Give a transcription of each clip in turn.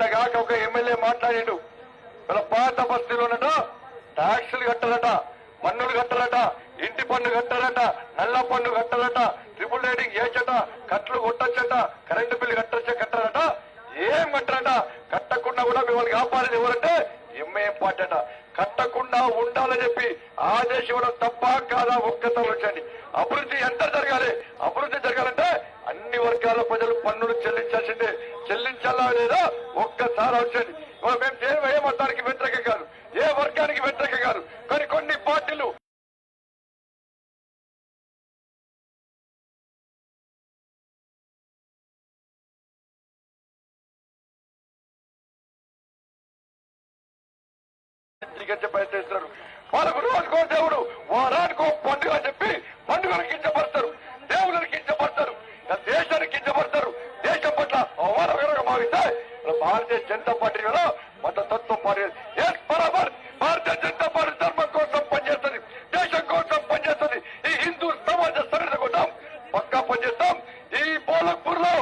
నిన్నగాక ఒక ఎమ్మెల్యే మాట్లాడిండు. మన పాత బస్తీలోనట ట్యాక్సులు కట్టారట పన్నులు కట్టారట ఇంటి పన్ను కట్టారట నల్ల పన్ను కట్టారట ట్రిపుల్ రైడింగ్ ఏచట కట్లు కొట్టచ్చట కరెంటు బిల్లు కట్టచ్చ కట్టారట ఏం కట్టారట కట్టకుండా కూడా మిమ్మల్ని కాపాడేది ఎవరంటే ఎంఏఎం పార్టీ అట. కట్టకుండా ఉండాలని చెప్పి ఆదేశం ఇవ్వడం తప్ప కాదా ఒక్కసారి వచ్చండి అభివృద్ధి ఎంత జరగాలి? అభివృద్ధి జరగాలంటే అన్ని వర్గాల ప్రజలు పన్నులు చెల్లించాల్సిందే. చెల్లించాలా లేదా? ఒక్కసారి అవసరం మేము ఏ- ఏ మతానికి వ్యతిరేకం కాదు ఏ వర్గానికి వ్యతిరేకం కాదు కానీ కొన్ని పార్టీలు చిత్రీకరించే ప్రయత్నిస్తారు వాళ్ళకు రోజుకో దేవుడు వారానికో పండుగ చెప్పి పండుగను కించపరుస్తారు దేవుళ్ళకి కించపరుస్తారు దేశాన్ని కించపరుస్తారు దేశం పట్ల అవమానకరంగా భావిస్తే భారతీయ జనతా పార్టీ కదా మత తత్వం పార్టీ బరాబర్? భారతీయ జనతా పార్టీ ధర్మం కోసం పనిచేస్తుంది. దేశం కోసం పనిచేస్తుంది. ఈ హిందూ సమాజ సరిత కోసం పక్కా పనిచేస్తాం. ఈ పోలక్పూర్లో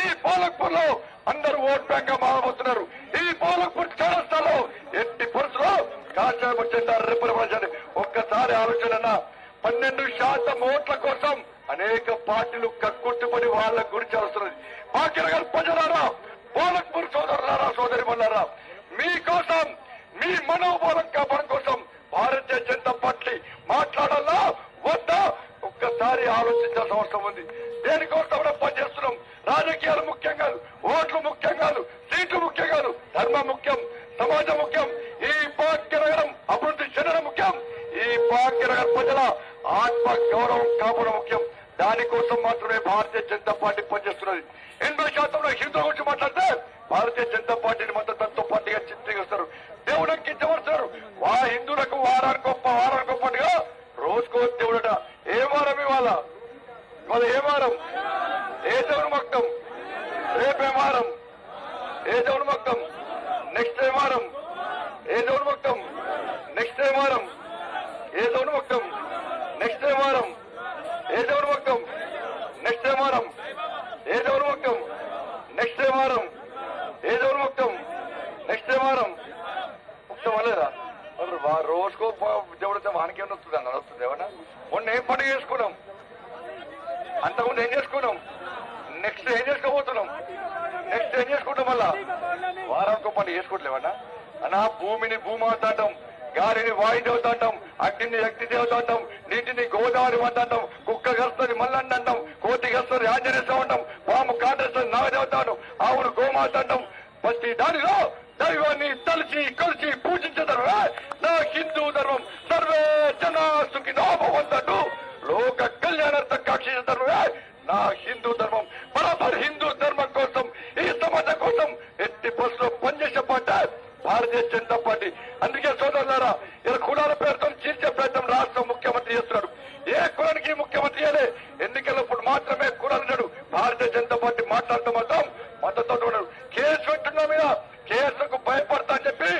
ఈ పోలక్పూర్లో అందరూ ఓట్ బ్యాంక్గా మారబోతున్నారు. ఈ పోలక్పూర్ చౌరస్తాలో ఎట్టి పురుషులు కాశాపు చెందా రిప్రజెంట్ ఒక్కసారి ఆలోచన పన్నెండు శాతం ఓట్ల కోసం అనేక పార్టీలు కక్కుట్టుపడి వాళ్ళ గురించి వస్తున్నది భాగ్యనగర్ ప్రజలారా పోలక్పూర్ సోదరులారా సోదరి మల్లారా మీకోసం మీ మనోబలం కాపాడడం కోసం భారతీయ జనతా పార్టీ మాట్లాడాలా వద్దా? ఒక్కసారి ఆలోచించాల్సిన అవసరం ఉంది. దేనికోసం మనం పనిచేస్తున్నాం? రాజకీయాలు ముఖ్యం కాదు ఓట్లు ముఖ్యం కాదు సీట్లు ముఖ్యం కాదు ధర్మం ముఖ్యం సమాజం ముఖ్యం ఈ భాగ్యనగరం అభివృద్ధి చెందడం ముఖ్యం ఈ భాగ్యనగర్ ప్రజల ఆత్మ గౌరవం కాపడం ముఖ్యం. దానికోసం మాత్రమే భారతీయ జనతా పార్టీ పనిచేస్తున్నది. ఎనభై శాతంలో హిందువుల గురించి మాట్లాడితే భారతీయ జనతా పార్టీని మద్దతు పార్టీగా చిత్రీకరిస్తారు. దేవుడు కించవరుస్తారు వా హిందువులకు వారానికి గొప్ప వారానికి గొప్ప రోజుకో దేవుడట. ఏ వారం ఇవాళ? ఇవాళ ఏ వారం? ఏ దేవుడు మొత్తం? రేపే వారం? ఏ దేవుడు మొత్తం? నెక్స్ట్ ఏ వారం? ఏ దేవుడు మొత్తం? నెక్స్ట్ ఏ వారం? ఏ దేవుడు మొత్తం నెక్స్ట్ ఏ వారం ఏ దేవుడు మొత్తం నెక్స్ట్ ఏ వారం ఏ దేవుడు మొత్తం నెక్స్ట్ ఏ వారం ఏ దేవుడు మొత్తం నెక్స్ట్ ఏ వారం మొత్తం అలేదా మరి వా- రోజుకో ప- దేవుడితే వానికి ఏమైనా వస్తుంది అన్న వస్తుంది ఏమన్నా మొన్న ఏం పండుగ చేసుకున్నాం అంతకుముందు ఏం చేసుకున్నాం నెక్స్ట్ ఏం చేసుకోబోతున్నాం నెక్స్ట్ ఏం చేసుకుంటాం మళ్ళా వారానికి పండుగ చేసుకోవట్లేవన్నా? అన్నా భూమిని భూమాతాటం గాలిని వాయుదేవత అంటాం అగ్నిని అగ్ని దేవత అంటాం నీటిని గోదావరి వంట అంటాం కుక్క గస్తుంది మల్లండి అంటాం కోతి గస్తుంది ఆంజనేయం అంటాం పాము కాటేస్తుంది నాగదేవత అంటాం ఆవును గోమాత అంటాం. ప్రతి దానిలో దైవాన్ని తలిచి కలిసి పూజించదరు. నా హిందూ ధర్మం సర్వే జన సుఖి లోక కళ్యాణార్థ కాక్షించదరు. నా హిందూ ధర్మం బరాబర్ హిందూ ధర్మం కోసం ఈ సమాజం కోసం ఎట్టి బస్సులో పనిచేసే పార్టీ భారతీయ జనతా పార్టీ అందుకే సోదరులారా ఇలా కులాల పేరుతో చీల్చే ప్రయత్నం రాష్ట్ర ముఖ్యమంత్రి చేస్తున్నాడు ఏ కులానికి ముఖ్యమంత్రి అయ్యలే ఎన్నికలప్పుడు మాత్రమే కులాలు భారతీయ జనతా పార్టీ మాట్లాడుతూ మాత్రం మద్దతు ఉన్నాడు కేసు పెట్టున్నా మీద కేసుకు భయపడతా అని చెప్పి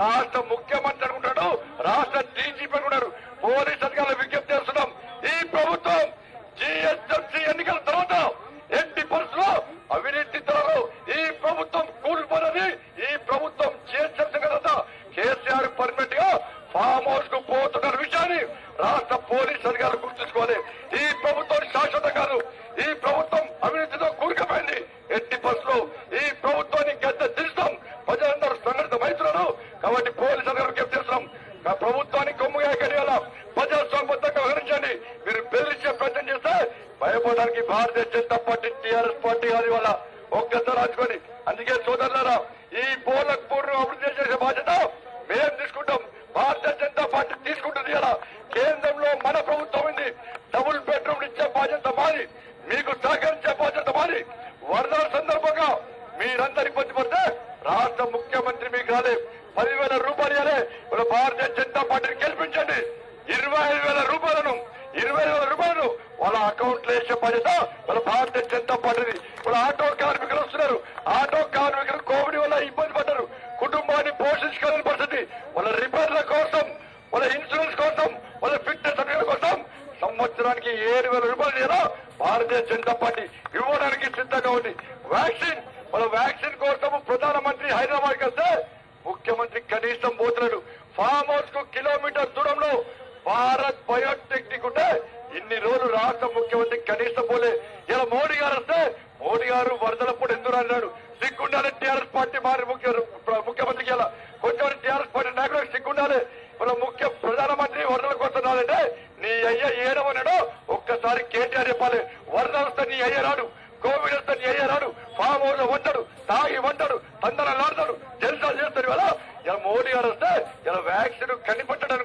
రాష్ట్ర ముఖ్యమంత్రి అనుకుంటాడు రాష్ట్ర డీజీపీ అనుకుంటారు పోలీస్ అధికారులు విజ్ఞప్తి చేస్తున్నాం ఈ ప్రభుత్వం జిహెచ్ఎంసీ ఎన్నికల తర్వాత ఎట్టి పరిస్థితుల్లో అవినీతి ధరలు ఈ ప్రభుత్వం కూలిపోనని ఈ ప్రభుత్వం జిహెచ్ఎంసీ కదా కేసీఆర్ పర్మనెంట్గా ఫామ్ హౌస్కు పోతున్న విషయాన్ని రాష్ట్ర పోలీస్ అధికారులు గుర్తుంచుకోవాలి ఈ ప్రభుత్వం శాశ్వతం కాదు ఈ ప్రభుత్వం అవినీతితో కూరుకుపోయింది ఎట్టి బస్సులో ఈ ప్రభుత్వాన్ని గద్దె దిస్తాం ప్రజలందరూ సంఘటితమవుతున్నారు కాబట్టి పోలీసు అధికారులు విజ్ఞప్తి చేస్తున్నాం ఆ ప్రభుత్వాన్ని కొమ్ముగా కలియాల ప్రజాస్వామ్యంగా వ్యవహరించండి మీరు బెదిరించే ప్రయత్నం చేస్తే భయపడడానికి Bharatiya Janata party TRS party అది వల్ల ఒక్కసారి రాచుకొని అందుకే సోదరులారా ఈ పోలక్పూర్ అభివృద్ధి చేసే బాధ్యత మేము తీసుకుంటాం భారతీయ జనతా పార్టీ తీసుకుంటుంది ఇలా కేంద్రంలో మన ప్రభుత్వం ఉంది డబుల్ బెడ్రూమ్ ఇచ్చే బాధ్యత మాది మీకు సహకరించే బాధ్యత మాది వరదల సందర్భంగా మీరందరూ ఇబ్బంది పడితే రాష్ట్ర ముఖ్యమంత్రి మీకు రాలే పదివేల రూపాయలు ఇవ్వలే ఇప్పుడు భారతీయ జనతా పార్టీని గెలిపించండి ఇరవై ఐదు వేల రూపాయలను ఇరవై వేల రూపాయలు వాళ్ళ అకౌంట్లో వేసే బాధ్యత వాళ్ళ భారతీయ జనతా పార్టీది వాళ్ళ ఆటో కార్మికులు వస్తున్నారు. ఆటో కార్మికులు కోవిడ్ వల్ల ఇబ్బంది పడ్డారు. కుటుంబాన్ని పోషించుకోలేని పరిస్థితి. వాళ్ళ రిపేర్ల కోసం వాళ్ళ ఇన్సూరెన్స్ కోసం వాళ్ళ ఫిట్నెస్ సర్టిఫికేట్ కోసం సంవత్సరానికి ఏడు వేల రూపాయలు లేదా భారతీయ జనతా పార్టీ ఇవ్వడానికి సిద్ధంగా ఉంది. వ్యాక్సిన్ మన వ్యాక్సిన్ కోసం ప్రధానమంత్రి హైదరాబాద్ వస్తే ముఖ్యమంత్రి కనీసం పోతున్నాడు ఫామ్ హౌస్కు కిలోమీటర్ రోజు రాష్ట్ర ముఖ్యమంత్రి కనీసం పోలే. ఇలా మోడీ గారు వస్తే మోడీ గారు వరదలప్పుడు ఎందుకు అన్నాడు సిగ్గుండాలి టీఆర్ఎస్ పార్టీ మారి ముఖ్య ముఖ్యమంత్రికి ఇలా. కొంచెం టీఆర్ఎస్ పార్టీ నాయకులకు సిగ్గుండాలి. మన ముఖ్య ప్రధానమంత్రి వరదల వస్తున్నాడంటే నీ అయ్య ఏడమన్నాడో ఒక్కసారి కేటీఆర్ చెప్పాలి. వరదలు వస్తే నీ అయ్య రాడు. కోవిడ్ వస్తే నీ అయ్య రాడు. ఫామ్ హౌస్ వంటాడు తాగి వంటాడు తందనాలు ఆడతాడు జల్సాలు చేస్తారు కదా ఇలా మోడీ గారు వస్తే ఇలా వ్యాక్సిన్ కనిపెట్టడం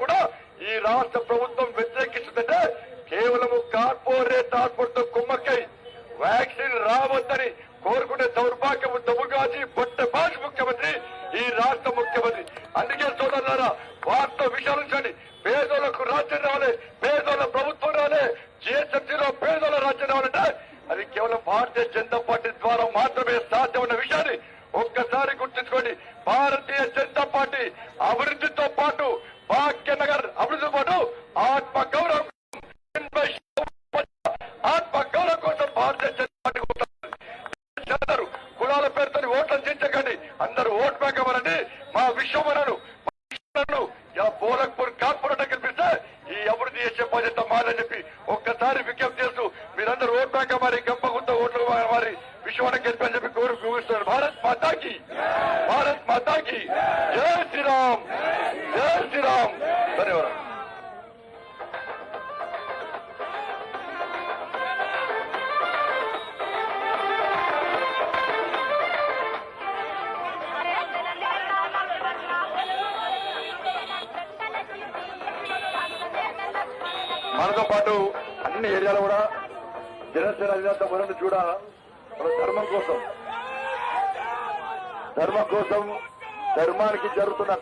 భారతీయ జనతా పార్టీ ద్వారా మాత్రమే సాధ్యమైన విషయాన్ని ఒక్కసారి గుర్తుంచుకోండి. భారతీయ జనతా పార్టీ అభివృద్ధితో పాటు భాగ్యనగర్ అభివృద్ధితో పాటు ఆత్మ గౌరవం ఆత్మ గౌరవం కోసం భారతీయ జనతా పార్టీ కులాల పేరుతో ఓట్లు చించకండి అందరూ ఓట్ బ్యాంక్ అవ్వాలండి మా విశ్వమనను మా విశ్వమనను ఇలా బోలక్పూర్ కార్పొరేటర్ కనిపిస్తే ఈ అభివృద్ధి చేసే బాధ్యత మారని చెప్పి ఒక్కసారి విజ్ఞప్తి చేస్తూ మీరందరూ ఓట్ బ్యాంక్ అవ్వాలి గంపగుంత ఓట్లు మారి విశ్వమనం గెలిపని అని చెప్పి కోరు చూపిస్తున్నారు భారత్ మాతాకి. భారత్ మాతాకి. జై శ్రీరామ్. జై శ్రీరామ్. ధన్యవాదాలు. మనతో పాటు అన్ని ఏరియాలో కూడా జనసేన అధినేత మొదటి చూడ? మన ధర్మం కోసం. ధర్మం కోసం ధర్మానికి జరుగుతున్న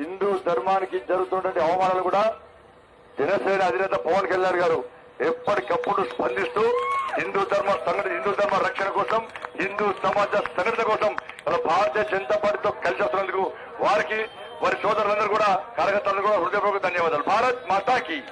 హిందూ ధర్మానికి జరుగుతున్నటువంటి అవమానాలు కూడా జనసేన అధినేత పవన్ కళ్యాణ్ గారు ఎప్పటికప్పుడు స్పందిస్తూ హిందూ ధర్మ సంఘటన హిందూ ధర్మ రక్షణ కోసం హిందూ సమాజ సంఘటన కోసం మన భారతీయ జనతా పార్టీతో కలిసి వస్తున్నందుకు వారికి వారి సోదరులందరూ కూడా కార్యకర్తలందరూ కూడా హృదయపూర్వక ధన్యవాదాలు. భారత్ మాతాకి.